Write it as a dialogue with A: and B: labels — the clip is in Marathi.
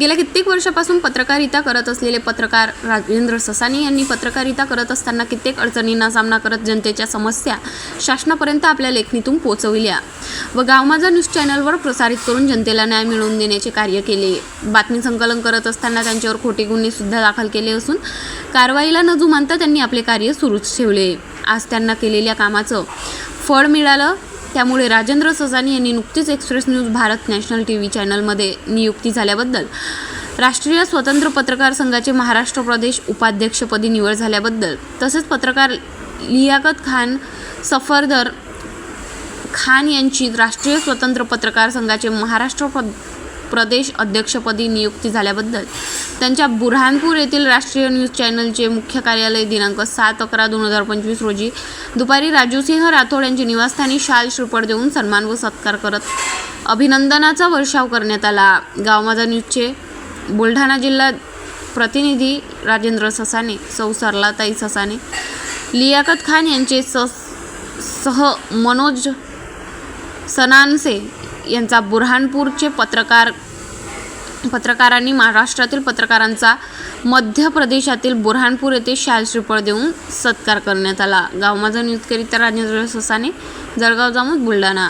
A: गेल्या कित्येक वर्षापासून पत्रकारिता करत असलेले पत्रकार राजेंद्र ससानी यांनी पत्रकारिता करत असताना कित्येक अडचणींना सामना करत जनतेच्या समस्या शासनापर्यंत आपल्या लेखणीतून पोचविल्या व गाव माझा न्यूज चॅनलवर प्रसारित करून जनतेला न्याय मिळवून देण्याचे कार्य केले. बातमी संकलन करत असताना त्यांच्यावर खोटे गुन्हेसुद्धा दाखल केले असून कारवाईला न जुमानता त्यांनी आपले कार्य सुरूच ठेवले. आज त्यांना केलेल्या कामाचं फळ मिळालं त्यामुळे राजेंद्र ससानी यांनी नुकतीच express news Bharat national T V चॅनलमध्ये नियुक्ती झाल्याबद्दल. राष्ट्रीय स्वतंत्र पत्रकार संघाचे महाराष्ट्र प्रदेश उपाध्यक्षपदी निवड झाल्याबद्दल. तसेच पत्रकार लियाकत खान सफरदर खान यांची राष्ट्रीय स्वतंत्र पत्रकार संघाचे महाराष्ट्र प प्रदेश अध्यक्षपदी नियुक्ती झाल्याबद्दल त्यांच्या बुरहानपूर येथील राष्ट्रीय न्यूज चॅनलचे मुख्य कार्यालय दिनांक सात अकरा दोन हजार पंचवीस रोजी दुपारी राजूसिंह राठोड यांच्या निवासस्थानी शाल श्रीपड देऊन सन्मान व सत्कार करत अभिनंदनाचा वर्षाव करण्यात आला. गाव माझा न्यूजचे बुलढाणा जिल्हा प्रतिनिधी राजेंद्र ससाने सौ सरलाताई ससाने लियाकत खान यांचे स सह मनोज सनानसे यांचा बुरहानपूरचे पत्रकार पत्रकारांनी महाराष्ट्रातील पत्रकारांचा मध्य प्रदेशातील बुरहानपूर येथे शाल श्रीफळ देऊन सत्कार करण्यात आला. गाव माझा न्यूजकरिता राजेंद्र ससाने जळगाव जामोद बुलढाणा.